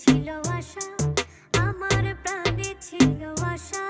ছিল আশা আমার প্রাণে ছিল আশা।